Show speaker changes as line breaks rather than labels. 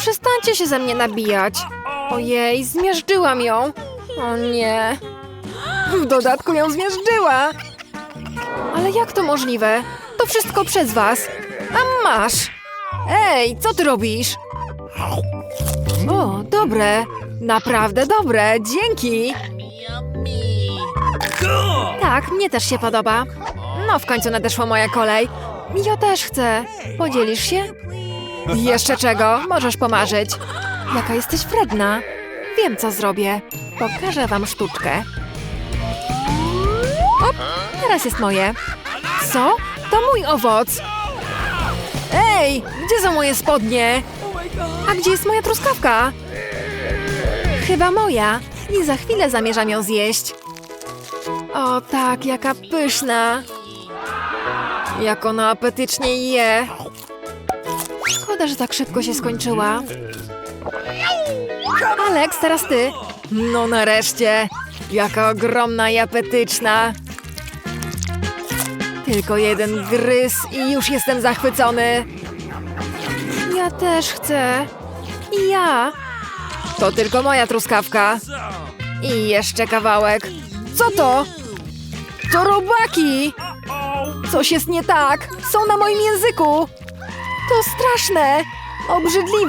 Przestańcie się ze mnie nabijać. Ojej, zmiażdżyłam ją. O nie. W dodatku ją zmiażdżyła. Ale jak to możliwe? To wszystko przez was. A masz. Ej, co ty robisz? O, dobre. Naprawdę dobre. Dzięki. Tak, mnie też się podoba. No, w końcu nadeszła moja kolej. Ja też chcę. Podzielisz się? Jeszcze czego? Możesz pomarzyć. Jaka jesteś wredna. Wiem, co zrobię. Pokażę wam sztuczkę. Op, teraz jest moje. Co? To mój owoc. Ej, gdzie są moje spodnie? A gdzie jest moja truskawka? Chyba moja. I za chwilę zamierzam ją zjeść. O tak, jaka pyszna. Jak ona apetycznie je. Szkoda, że tak szybko się skończyła. Alex, teraz ty. No nareszcie. Jaka ogromna i apetyczna. Tylko jeden gryz i już jestem zachwycony. Ja też chcę. I ja. To tylko moja truskawka. I jeszcze kawałek. Co to? To robaki! Coś jest nie tak. Są na moim języku. To straszne. Obrzydliwe.